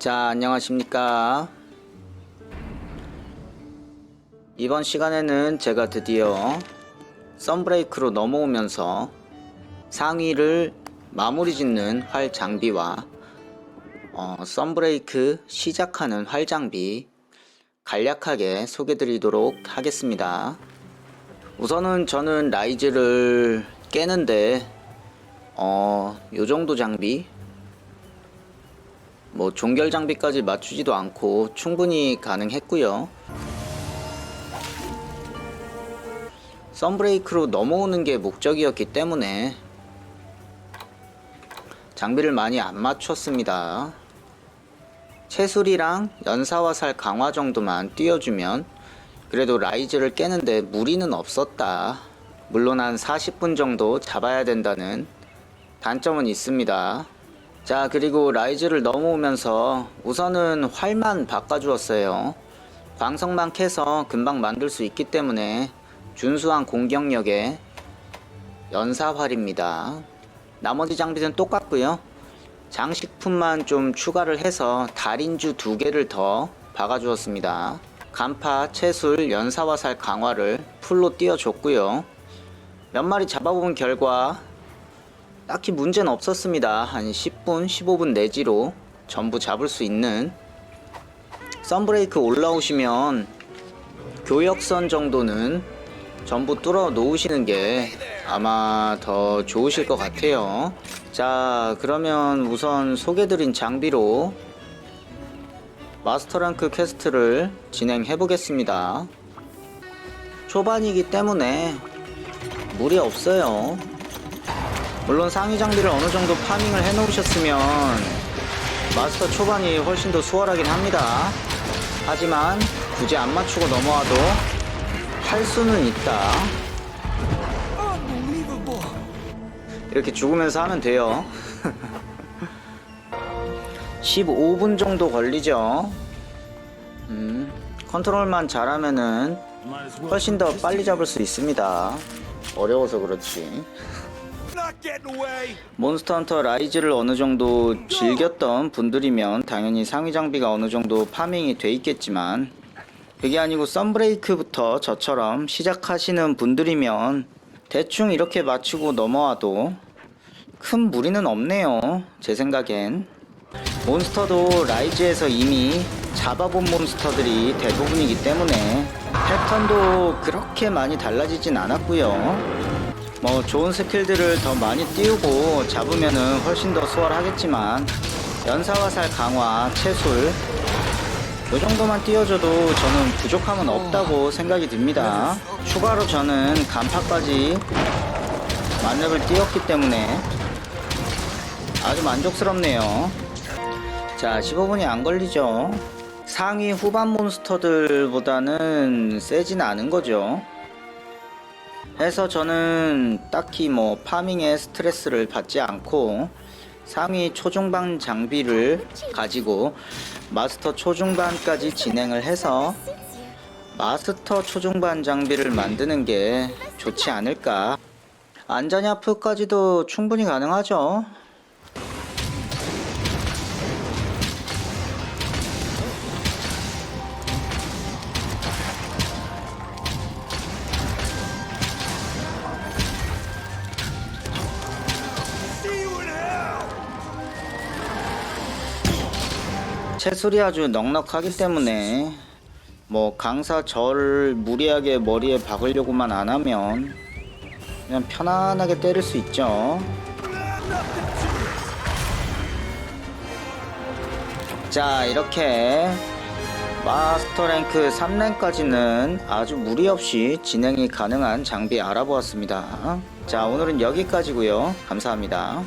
자, 안녕하십니까. 이번 시간에는 제가 드디어 썬브레이크로 넘어오면서 상위를 마무리 짓는 활 장비와 어, 썬브레이크 시작하는 활 장비 간략하게 소개 드리도록 하겠습니다. 우선은 저는 라이즈를 깨는데 어, 요 정도 장비 뭐 종결 장비까지 맞추지도 않고 충분히 가능했고요. 썬브레이크로 넘어오는 게 목적이었기 때문에 장비를 많이 안 맞췄습니다. 채술이랑 연사화살 강화 정도만 띄워주면 그래도 라이즈를 깨는데 무리는 없었다. 물론 한 40분 정도 잡아야 된다는 단점은 있습니다. 자, 그리고 라이즈를 넘어오면서 우선은 활만 바꿔주었어요. 광석만 캐서 금방 만들 수 있기 때문에 준수한 공격력의 연사활입니다. 나머지 장비는 똑같고요. 장식품만 좀 추가를 해서 달인주 두 개를 더 박아주었습니다. 간파, 채술, 연사화살 강화를 풀로 띄워줬고요. 몇 마리 잡아본 결과 딱히 문제는 없었습니다. 한 10분, 15분 내지로 전부 잡을 수 있는 썬브레이크 올라오시면 교역선 정도는 전부 뚫어 놓으시는 게 아마 더 좋으실 것 같아요. 자, 그러면 우선 소개드린 장비로 마스터랭크 퀘스트를 진행해 보겠습니다. 초반이기 때문에 무리 없어요. 물론 상위 장비를 어느 정도 파밍을 해 놓으셨으면 마스터 초반이 훨씬 더 수월하긴 합니다. 하지만 굳이 안 맞추고 넘어와도 할 수는 있다. 이렇게 죽으면서 하면 돼요. 15분 정도 걸리죠. 음, 컨트롤만 잘하면은 훨씬 더 빨리 잡을 수 있습니다. 어려워서 그렇지. 몬스터 헌터 라이즈를 어느 정도 즐겼던 분들이면 당연히 상위 장비가 어느 정도 파밍이 돼 있겠지만 그게 아니고 썬브레이크부터 저처럼 시작하시는 분들이면 대충 이렇게 맞추고 넘어와도 큰 무리는 없네요. 제 생각엔. 몬스터도 라이즈에서 이미 잡아본 몬스터들이 대부분이기 때문에 패턴도 그렇게 많이 달라지진 않았고요. 뭐 좋은 스킬들을 더 많이 띄우고 잡으면은 훨씬 더 수월하겠지만 연사화살 강화, 채술 요 정도만 띄워줘도 저는 부족함은 없다고 생각이 듭니다. 추가로 저는 간파까지 만렙을 띄웠기 때문에 아주 만족스럽네요. 자, 15분이 안 걸리죠. 상위 후반 몬스터들보다는 세진 않은 거죠. 해서 저는 딱히 뭐 파밍에 스트레스를 받지 않고 상위 초중반 장비를 가지고 마스터 초중반까지 진행을 해서 마스터 초중반 장비를 만드는 게 좋지 않을까. 안전야프까지도 충분히 가능하죠. 채술이 아주 넉넉하기 때문에 뭐 강사 절을 무리하게 머리에 박으려고만 안 하면 그냥 편안하게 때릴 수 있죠. 자 이렇게 마스터 랭크 3랭까지는 아주 무리 없이 진행이 가능한 장비 알아보았습니다. 자 오늘은 여기까지고요. 감사합니다.